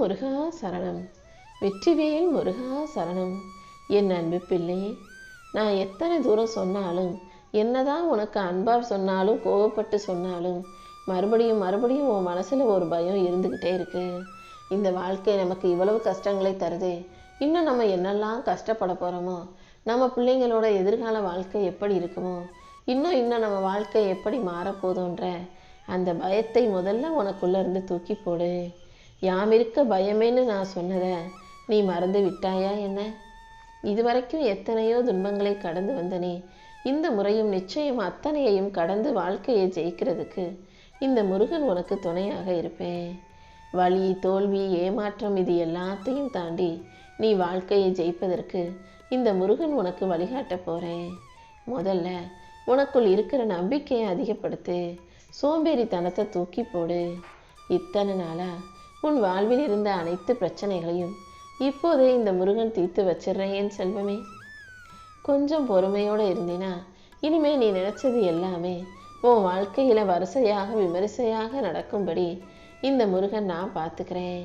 முருகா சரணம். வெற்றிவேல் முருகா சரணம். என் அன்பு பிள்ளையே நான் எத்தனை தூரம் சொன்னாலும் என்னதான் உனக்கு அன்பா சொன்னாலும் கோவப்பட்டு சொன்னாலும் மறுபடியும் மறுபடியும் உன் மனசில் ஒரு பயம் இருந்துக்கிட்டே இருக்கு. இந்த வாழ்க்கை நமக்கு இவ்வளவு கஷ்டங்களை தருது. இன்னும் நம்ம என்னெல்லாம் கஷ்டப்பட போகிறோமோ நம்ம பிள்ளைங்களோட எதிர்கால வாழ்க்கை எப்படி இருக்குமோ இன்னும் இன்னும் நம்ம வாழ்க்கை எப்படி மாறப்போதோன்ற அந்த பயத்தை முதல்ல உனக்குள்ளே இருந்து தூக்கி போடு. யாம் இருக்க பயமேன்னு நான் சொன்னதை நீ மறந்து விட்டாயா என்ன? இதுவரைக்கும் எத்தனையோ துன்பங்களை கடந்து வந்த நீ இந்த முறையும் நிச்சயம் அத்தனையையும் கடந்து வாழ்க்கையை ஜெயிக்கிறதுக்கு இந்த முருகன் உனக்கு துணையாக இருப்பேன். வலி தோல்வி ஏமாற்றம் இது எல்லாத்தையும் தாண்டி நீ வாழ்க்கையை ஜெயிப்பதற்கு இந்த முருகன் உனக்கு வழிகாட்ட போகிறேன் முதல்ல உனக்குள் இருக்கிற நம்பிக்கையை அதிகப்படுத்து சோம்பேறித்தனத்தை தூக்கி போடு. இத்தனை நாளாக உன் வாழ்வில் இருந்த அனைத்து பிரச்சனைகளையும் இப்போதே இந்த முருகன் தீர்த்து வச்சிடுறேன் என் செல்வமே. கொஞ்சம் பொறுமையோடு இருந்தினா இனிமே நீ நினைச்சது எல்லாமே உன் வாழ்க்கையில் வரிசையாக விமரிசையாக நடக்கும்படி இந்த முருகன் நான் பார்த்துக்கிறேன்.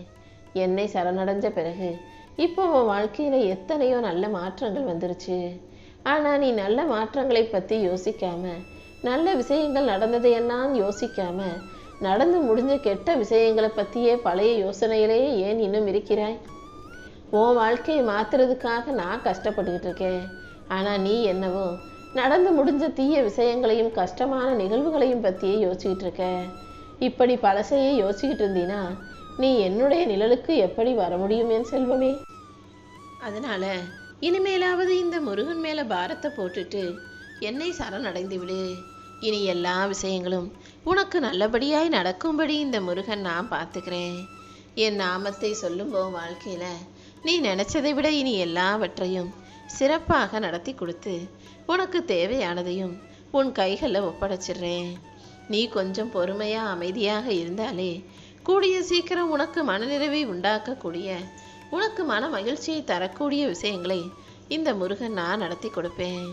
என்னை சரணடைஞ்ச பிறகு இப்போ உன் வாழ்க்கையில் எத்தனையோ நல்ல மாற்றங்கள் வந்துருச்சு. ஆனால் நீ நல்ல மாற்றங்களை பற்றி யோசிக்காம நல்ல விஷயங்கள் நடந்ததையெல்லாம் யோசிக்காமல் நடந்து முடிஞ்ச கெட்ட விஷயங்களை பற்றியே பழைய யோசனையிலேயே ஏன் இன்னும் இருக்கிறாய்? உன் வாழ்க்கையை மாத்துறதுக்காக நான் கஷ்டப்பட்டுக்கிட்டு இருக்கேன். ஆனால் நீ என்னவோ நடந்து முடிஞ்ச தீய விஷயங்களையும் கஷ்டமான நிகழ்வுகளையும் பற்றியே யோசிச்சுக்கிட்டு இருக்க. இப்படி பழசையே யோசிச்சுக்கிட்டு இருந்தீனா நீ என்னுடைய நிழலுக்கு எப்படி வர முடியும் என் செல்வமே? அதனால இனிமேலாவது இந்த முருகன் மேலே பாரத்தை போட்டுட்டு என்னை சரணடைந்து விடு. இனி எல்லா விஷயங்களும் உனக்கு நல்லபடியாய் நடக்கும்படி இந்த முருகன் நான் பார்த்துக்கிறேன். என் நாமத்தை சொல்லும் வாழ்க்கையில். நீ நினைச்சதை விட இனி எல்லாவற்றையும் சிறப்பாக நடத்தி கொடுத்து உனக்கு தேவையானதையும் உன் கைகளில் ஒப்படைச்சிடுறேன். நீ கொஞ்சம் பொறுமையாக அமைதியாக இருந்தாலே கூடிய சீக்கிரம் உனக்கு மனநிறைவை உண்டாக்கக்கூடிய உனக்கு மன மகிழ்ச்சியை தரக்கூடிய விஷயங்களை இந்த முருகன் நான் நடத்தி கொடுப்பேன்.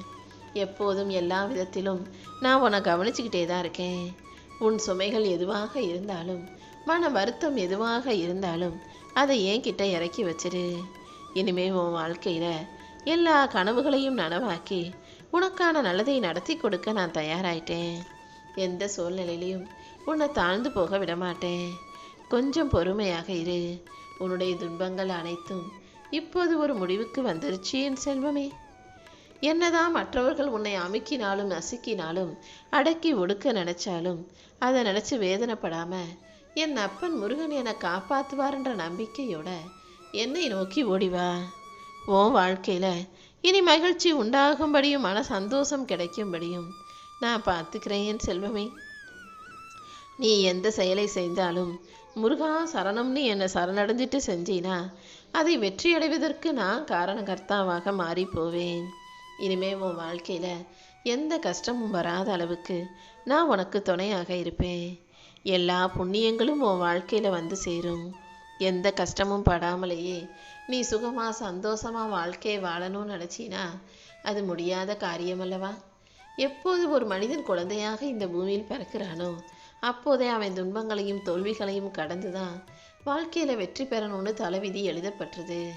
எப்போதும் எல்லா விதத்திலும் நான் உன்னை கவனிச்சுக்கிட்டே தான் இருக்கேன். உன் சுமைகள் எதுவாக இருந்தாலும் மன வருத்தம் எதுவாக இருந்தாலும் அதை என்கிட்ட இறக்கி வச்சிரு. இனிமே உன் வாழ்க்கையில எல்லா கனவுகளையும் நனவாக்கி உனக்கான நல்லதை நடத்தி கொடுக்க நான் தயாராயிட்டேன். எந்த சூழ்நிலையிலையும் உன்னை தாழ்ந்து போக விட மாட்டேன் கொஞ்சம் பொறுமையாக இரு. உன்னுடைய துன்பங்கள் அனைத்தும் இப்போது ஒரு முடிவுக்கு வந்துருச்சு என் செல்வமே. என்னதான் மற்றவர்கள் உன்னை அமுக்கினாலும் நசுக்கினாலும் அடக்கி ஒடுக்க நினைச்சாலும் அதை நினைச்சு வேதனைப்படாம என் அப்பன் முருகன் என்னை காப்பாத்துவார்ன்ற நம்பிக்கையோட என்னை நோக்கி ஓடிவா உன் வாழ்க்கையில இனி மகிழ்ச்சி உண்டாகும்படியும் மன சந்தோஷம் கிடைக்கும்படியும் நான் பார்த்துக்கிறேன் என் செல்வமே. நீ எந்த செயலை செய்தாலும் முருகா சரணம்னு என்னை சரணடைஞ்சிட்டு செஞ்சினா அதை வெற்றி அடைவதற்கு நான் காரணகர்த்தாவாக மாறி போவேன். இனிமே உன் வாழ்க்கையில் எந்த கஷ்டமும் வராத அளவுக்கு நான் உனக்கு துணையாக இருப்பேன். எல்லா புண்ணியங்களும் உன் வாழ்க்கையில் வந்து சேரும். எந்த கஷ்டமும் படாமலேயே நீ சுகமாக சந்தோஷமாக வாழ்க்கையை வாழணும்னு நினச்சினா அது முடியாத காரியமல்லவா? எப்போது ஒரு மனிதன் குழந்தையாக இந்த பூமியில் பிறக்கிறானோ அப்போதே அவன் துன்பங்களையும் தோல்விகளையும் கடந்துதான் வாழ்க்கையில் வெற்றி பெறணும்னு தலைவிதி எழுதப்பட்டது.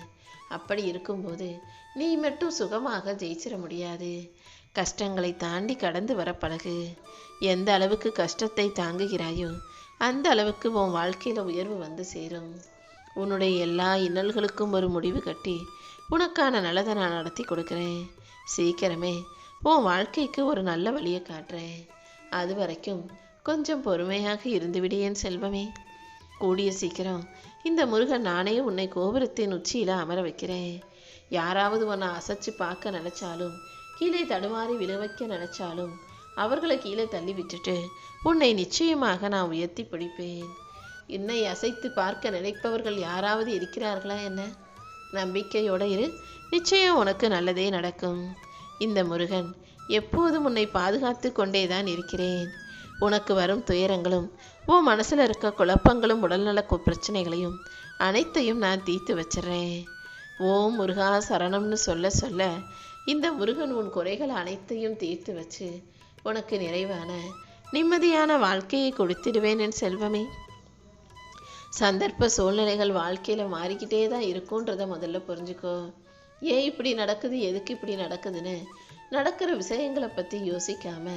அப்படி இருக்கும்போது நீ மட்டும் சுகமாக ஜெயிச்சிட முடியாது. கஷ்டங்களை தாண்டி கடந்து வர பழகு. எந்த அளவுக்கு கஷ்டத்தை தாங்குகிறாயோ அந்த அளவுக்கு உன் வாழ்க்கையில் உயர்வு வந்து சேரும். உன்னுடைய எல்லா இன்னல்களுக்கும் ஒரு முடிவு கட்டி உனக்கான நல்லதை நான் நடத்தி கொடுக்குறேன். சீக்கிரமே உன் வாழ்க்கைக்கு ஒரு நல்ல வழியை காட்டுறேன். அது வரைக்கும் கொஞ்சம் பொறுமையாக இருந்துவிடு என் செல்வமே. கூடிய சீக்கிரம் இந்த முருகன் நானே உன்னை கோபுரத்தின் உச்சியில் அமர வைக்கிறேன். யாராவது உன்னை அசைச்சு பார்க்க நினைச்சாலும் கீழே தடுமாறி விழ வைக்க நினைச்சாலும் அவர்களை கீழே தள்ளி விட்டுட்டு உன்னை நிச்சயமாக நான் உயர்த்தி பிடிப்பேன். என்னை அசைத்து பார்க்க நினைப்பவர்கள் யாராவது இருக்கிறார்களா என்ன? நம்பிக்கையோட இரு. நிச்சயம் உனக்கு நல்லதே நடக்கும். இந்த முருகன் எப்போதும் உன்னை பாதுகாத்து கொண்டேதான் இருக்கிறேன். உனக்கு வரும் துயரங்களும் உன் மனசுல இருக்க குழப்பங்களும் உடல்நல பிரச்சனைகளையும் அனைத்தையும் நான் தீர்த்து வச்சிடுறேன். ஓம் முருகா சரணம்னு சொல்ல சொல்ல இந்த முருகன் உன் குறைகள் அனைத்தையும் தீர்த்து வச்சு உனக்கு நிறைவான நிம்மதியான வாழ்க்கையை கொடுத்திடுவேன் என் செல்வமே. சந்தர்ப்ப சூழ்நிலைகள் வாழ்க்கையில் மாறிக்கிட்டே தான் இருக்குன்றத முதல்ல புரிஞ்சுக்கோ. ஏன் இப்படி நடக்குது எதுக்கு இப்படி நடக்குதுன்னு நடக்கிற விஷயங்களை பற்றி யோசிக்காம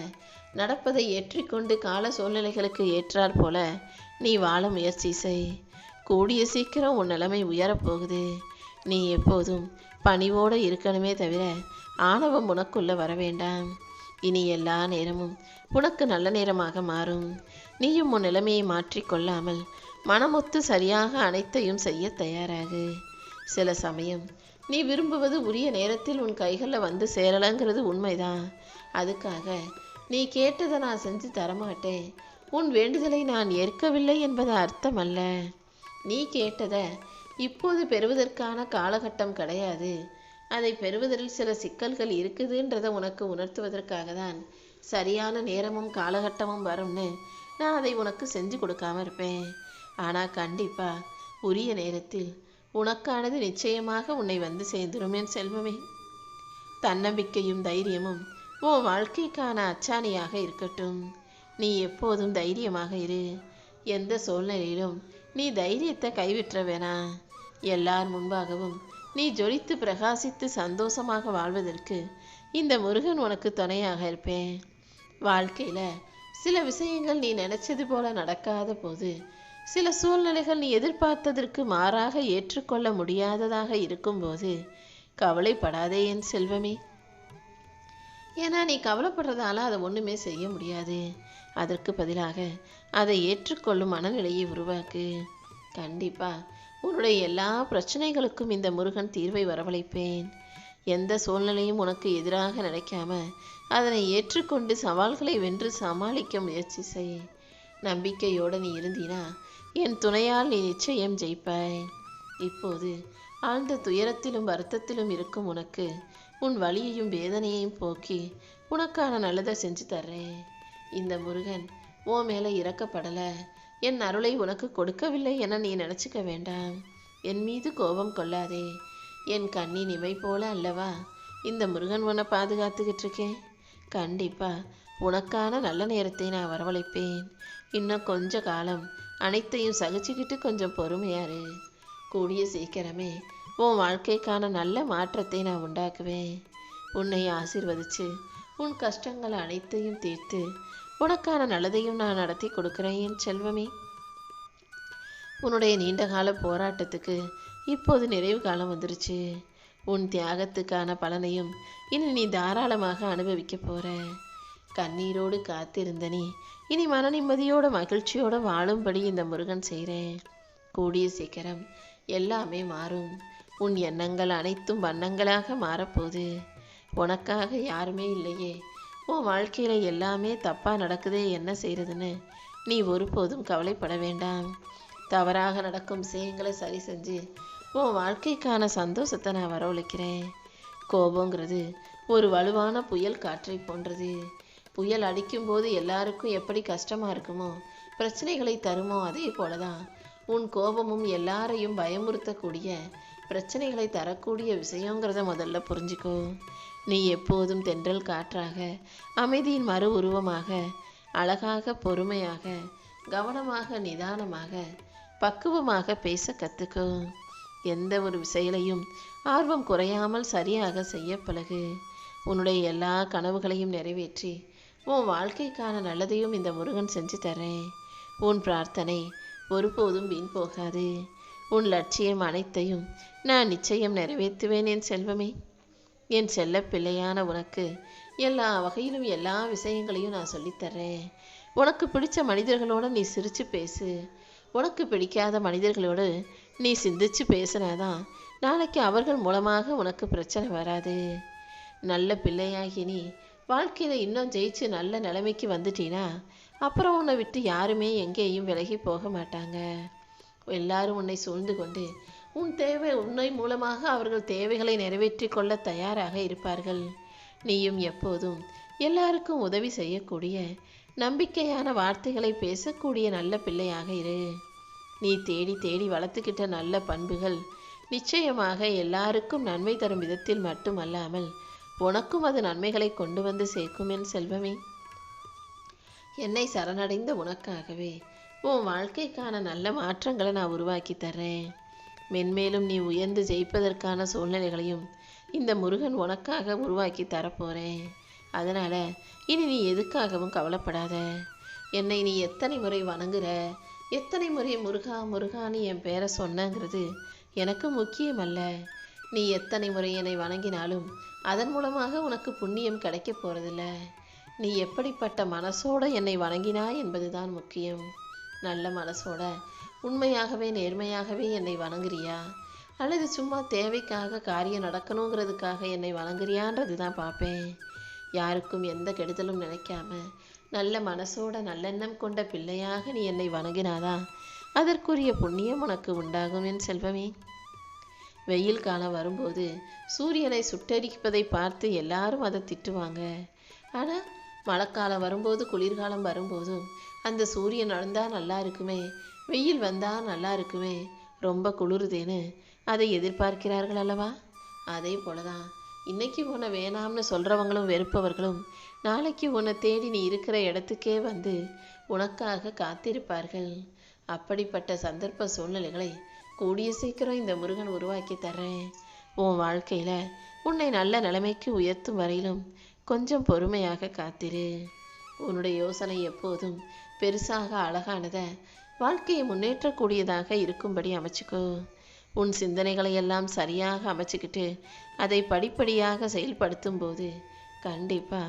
நடப்பதை ஏற்றிக்கொண்டு கால சூழ்நிலைகளுக்கு ஏற்றாற் போல நீ வாழ முயற்சி செய். கூடிய சீக்கிரம் உன் நிலைமை உயரப்போகுது நீ எப்போதும் பணிவோடு இருக்கணுமே தவிர ஆணவம் உனக்குள்ள வர வேண்டாம். இனி எல்லா நேரமும் உனக்கு நல்ல நேரமாக மாறும். நீயும் உன் நிலைமையை மாற்றிக்கொள்ளாமல் மனமொத்து சரியாக அனைத்தையும் செய்ய தயாராகு. சில சமயம் நீ விரும்புவது உரிய நேரத்தில் உன் கைகளில் வந்து சேரலங்கிறது உண்மைதான். அதுக்காக நீ கேட்டதை நான் செஞ்சு தரமாட்டேன். உன் வேண்டுதலை நான் ஏற்கவில்லை என்பது அர்த்தமல்ல. நீ கேட்டதை இப்போது பெறுவதற்கான காலகட்டம் கிடையாது. அதை பெறுவதில் சில சிக்கல்கள் இருக்குதுன்றதை உனக்கு உணர்த்துவதற்காக தான் சரியான நேரமும் காலகட்டமும் வரும்னு நான் அதை உனக்கு செஞ்சு கொடுக்காம இருப்பேன். ஆனால் கண்டிப்பா உரிய நேரத்தில் உனக்கானது நிச்சயமாக உன்னை வந்து சேர்ந்துரும் என் செல்வமே. தன்னம்பிக்கையும் தைரியமும் உன் வாழ்க்கைக்கான அச்சாணியாக இருக்கட்டும். நீ எப்போதும் தைரியமாக இரு. எந்த சூழ்நிலையிலும் நீ தைரியத்தை கைவிற்ற வேணாம் எல்லார் முன்பாகவும் நீ ஜொலித்து பிரகாசித்து சந்தோஷமாக வாழ்வதற்கு இந்த முருகன் உனக்கு துணையாக இருப்பேன். வாழ்க்கையில் சில விஷயங்கள் நீ நினைச்சது போல நடக்காத போது சில சூழ்நிலைகள் நீ எதிர்பார்த்ததற்கு மாறாக ஏற்றுக்கொள்ள முடியாததாக இருக்கும்போது கவலைப்படாதே என் செல்வமே. ஏன்னா நீ கவலைப்படுறதால அதை ஒன்றுமே செய்ய முடியாது. அதற்கு பதிலாக அதை ஏற்றுக்கொள்ளும் மனநிலையை உருவாக்கு. கண்டிப்பா உன்னுடைய எல்லா பிரச்சனைகளுக்கும் இந்த முருகன் தீர்வை வரவழைப்பேன். எந்த சூழ்நிலையும் உனக்கு எதிராக நினைக்காம அதனை ஏற்றுக்கொண்டு சவால்களை வென்று சமாளிக்க முயற்சி செய். நம்பிக்கையோடு நீ இருந்தீனா என் துணையால் நீ நிச்சயம் ஜெயிப்பாய். இப்போது ஆழ்ந்த துயரத்திலும் வருத்தத்திலும் இருக்கும் உனக்கு உன் வலியையும் வேதனையையும் போக்கி உனக்கான நல்லதை செஞ்சு தர்றேன். இந்த முருகன் உன் மேலே இறக்கப்படலை என் அருளை உனக்கு கொடுக்கவில்லை என நீ நினச்சிக்க வேண்டாம். என் மீது கோபம் கொள்ளாதே. என் கண்ணின் இமை போல அல்லவா? இந்த முருகன் உன்னை பாதுகாத்துக்கிட்டு இருக்கேன். கண்டிப்பா உனக்கான நல்ல நேரத்தை நான் வரவழைப்பேன். இன்னும் கொஞ்ச காலம் அனைத்தையும் சகிச்சுக்கிட்டு கொஞ்சம் பொறுமையாரு கூடிய சீக்கிரமே உன் வாழ்க்கைக்கான நல்ல மாற்றத்தை நான் உண்டாக்குவேன். உன்னை ஆசிர்வதிச்சு உன் கஷ்டங்கள் அனைத்தையும் தீர்த்து உனக்கான நல்லதையும் நான் நடத்தி கொடுக்கிறேன் என் செல்வமே. உன்னுடைய நீண்டகால போராட்டத்துக்கு இப்போது நிறைவு காலம் வந்துருச்சு. உன் தியாகத்துக்கான பலனையும் இனி நீ தாராளமாக அனுபவிக்க போற. கண்ணீரோடு காத்திருந்த நீ இனி மன நிம்மதியோட மகிழ்ச்சியோட வாழும்படி இந்த முருகன் செய்கிறேன் கூடிய சீக்கிரம் எல்லாமே மாறும். உன் எண்ணங்கள் அனைத்தும் வண்ணங்களாக மாறப்போகுது. உனக்காக யாருமே இல்லையே. உன் வாழ்க்கையில் எல்லாமே தப்பாக நடக்குதே என்ன செய்கிறதுன்னு நீ ஒருபோதும் கவலைப்பட வேண்டாம். தவறாக நடக்கும் விஷயங்களை சரி செஞ்சு உன் வாழ்க்கைக்கான சந்தோஷத்தை நான் வரவழைக்கிறேன். கோபங்கிறது ஒரு வலுவான புயல் காற்றை போன்றது. புயல் அடிக்கும்போது எல்லாருக்கும் எப்படி கஷ்டமாக இருக்குமோ பிரச்சனைகளை தருமோ அதே போல தான் உன் கோபமும் எல்லாரையும் பயமுறுத்தக்கூடிய பிரச்சனைகளை தரக்கூடிய விஷயங்கிறத முதல்ல புரிஞ்சுக்கோ. நீ எப்போதும் தென்றல் காற்றாக அமைதியின் மறு உருவமாக அழகாக பொறுமையாக கவனமாக நிதானமாக பக்குவமாக பேச கற்றுக்கோ எந்த ஒரு விஷயங்களையும் ஆர்வம் குறையாமல் சரியாக செய்ய பழகு. உன்னுடைய எல்லா கனவுகளையும் நிறைவேற்றி உன் வாழ்க்கைக்கான நல்லதையும் இந்த முருகன் செஞ்சு தரேன். உன் பிரார்த்தனை ஒருபோதும் வீண் போகாது. உன் லட்சியம் அனைத்தையும் நான் நிச்சயம் நிறைவேற்றுவேன் என் செல்வமே. என் செல்ல பிள்ளையான உனக்கு எல்லா வகையிலும் எல்லா விஷயங்களையும் நான் சொல்லித்தர்றேன். உனக்கு பிடிச்ச மனிதர்களோட நீ சிரித்து பேசு. உனக்கு பிடிக்காத மனிதர்களோடு நீ சிந்திச்சு பேசினாதான் நாளைக்கு அவர்கள் மூலமாக உனக்கு பிரச்சனை வராது. நல்ல பிள்ளையாகி நீ வாழ்க்கையில் இன்னும் ஜெயிச்சு நல்ல நிலைமைக்கு வந்துட்டீனா அப்புறம் உன்னை விட்டு யாருமே எங்கேயும் விலகி போக மாட்டாங்க. எல்லாரும் உன்னை சூழ்ந்து கொண்டு உன் தேவை உன்னை மூலமாக அவர்கள் தேவைகளை நிறைவேற்றிக் கொள்ள தயாராக இருப்பார்கள். நீயும் எப்போதும் எல்லாருக்கும் உதவி செய்யக்கூடிய நம்பிக்கையான வார்த்தைகளை பேசக்கூடிய நல்ல பிள்ளையாக இரு. நீ தேடி தேடி வளர்த்துக்கிட்ட நல்ல பண்புகள் நிச்சயமாக எல்லாருக்கும் நன்மை தரும் விதத்தில் மட்டுமல்லாமல் உனக்கும் அது நன்மைகளை கொண்டு வந்து சேர்க்கும் என் செல்வமே. என்னை சரணடைந்த உனக்காகவே உன் வாழ்க்கைக்கான நல்ல மாற்றங்களை நான் உருவாக்கி தர்றேன். மென்மேலும் நீ உயர்ந்து ஜெயிப்பதற்கான சூழ்நிலைகளையும் இந்த முருகன் உனக்காக உருவாக்கி தரப்போகிறேன் அதனால் இனி நீ எதுக்காகவும் கவலைப்படாத. என்னை நீ எத்தனை முறை வணங்குற எத்தனை முறை முருகா முருகான்னு என் பேரை சொன்னங்கிறது எனக்கு முக்கியமல்ல. நீ எத்தனை முறை என்னை வணங்கினாலும் அதன் மூலமாக உனக்கு புண்ணியம் கிடைக்க போகிறதில்ல நீ எப்படிப்பட்ட மனசோட என்னை வணங்கினாய் என்பதுதான் முக்கியம். நல்ல மனசோட உண்மையாகவே நேர்மையாகவே என்னை வணங்குறியா? அல்லது சும்மா தேவைக்காக காரியம் நடக்கணுங்கிறதுக்காக என்னை வணங்குறியான்றது தான் பார்ப்பேன். யாருக்கும் எந்த கெடுதலும் நினைக்காம நல்ல மனசோட நல்லெண்ணம் கொண்ட பிள்ளையாக நீ என்னை வணங்கினாதான் அதற்குரிய புண்ணியம் உனக்கு உண்டாகும் என் செல்வமே. வெயில் காலம் வரும்போது சூரியனை சுட்டரிப்பதை பார்த்து எல்லாரும் அதை திட்டுவாங்க. ஆனால் மழைக்காலம் வரும்போது குளிர்காலம் வரும்போதும் அந்த சூரியன் நடந்தால் நல்லா இருக்குமே வெயில் வந்தால் நல்லா இருக்குமே ரொம்ப குளிருதேன்னு அதை எதிர்பார்க்கிறார்கள் அல்லவா? அதே போல தான் இன்னைக்கு உன்னை வேணாம்னு சொல்கிறவங்களும் வெறுப்பவர்களும் நாளைக்கு உன்னை தேடி நீ இருக்கிற இடத்துக்கே வந்து உனக்காக காத்திருப்பார்கள். அப்படிப்பட்ட சந்தர்ப்ப சூழ்நிலைகளை கூடிய சீக்கிரம் இந்த முருகன் உருவாக்கி தர்றேன். உன் வாழ்க்கையில் உன்னை நல்ல நிலைமைக்கு உயர்த்தும் வரையிலும் கொஞ்சம் பொறுமையாக காத்திரு. உன்னுடைய யோசனை எப்போதும் பெருசாக அழகானத. வாழ்க்கையை முன்னேற்றக்கூடியதாக இருக்கும்படி அமைச்சுக்கோ. உன் சிந்தனைகளை எல்லாம் சரியாக அமைச்சுக்கிட்டு அதை படிப்படியாக செயல்படுத்தும் போது கண்டிப்பா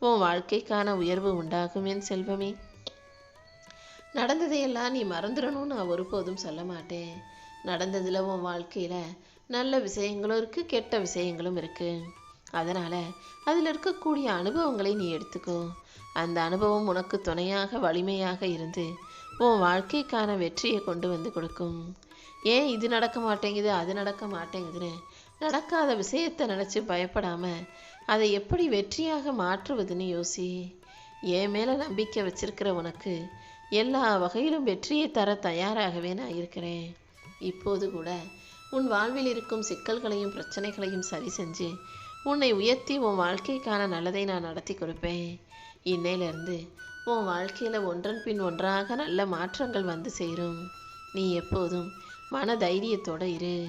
உன் வாழ்க்கைக்கான உயர்வு உண்டாகும் என் செல்வமே. நடந்ததையெல்லாம் நீ மறந்துடணும்னு நான் ஒருபோதும் சொல்ல மாட்டேன். நடந்ததில் உன் வாழ்க்கையில் நல்ல விஷயங்களும் இருக்குது கெட்ட விஷயங்களும் இருக்குது அதனால் அதில் இருக்கக்கூடிய அனுபவங்களை நீ எடுத்துக்கோ. அந்த அனுபவம் உனக்கு துணையாக வலிமையாக இருந்து உன் வாழ்க்கைக்கான வெற்றியை கொண்டு வந்து கொடுக்கும். ஏன் இது நடக்க மாட்டேங்குது அது நடக்க மாட்டேங்குதுன்னு நடக்காத விஷயத்தை நினச்சி பயப்படாமல் அதை எப்படி வெற்றியாக மாற்றுவதுன்னு யோசி. என் மேலே நம்பிக்கை வச்சிருக்கிற உனக்கு எல்லா வகையிலும் வெற்றியை தர தயாராகவே நான் இருக்கிறேன். இப்போது கூட உன் வாழ்வில் இருக்கும் சிக்கல்களையும் பிரச்சனைகளையும் சரி செஞ்சு உன்னை உயர்த்தி உன் வாழ்க்கைக்கான நல்லதை நான் நடத்தி கொடுப்பேன். இன்னையிலிருந்து உன் வாழ்க்கையில் ஒன்றன் பின் ஒன்றாக நல்ல மாற்றங்கள் வந்து சேரும். நீ எப்போதும் மன தைரியத்தோடு இரு.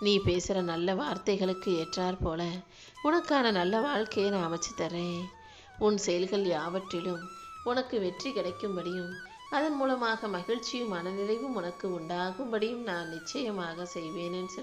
நீ பேசுகிற நல்ல வார்த்தைகளுக்கு ஏற்றாற் போல உனக்கான நல்ல வாழ்க்கையை நான் அமைச்சு தரேன் உன் செயல்கள் யாவற்றிலும் உனக்கு வெற்றி கிடைக்கும்படியும் அதன் மூலமாக மகிழ்ச்சியும் மனநிறைவும் உனக்கு உண்டாகும்படியும் நான் நிச்சயமாக செய்வேனேன்னு சொல்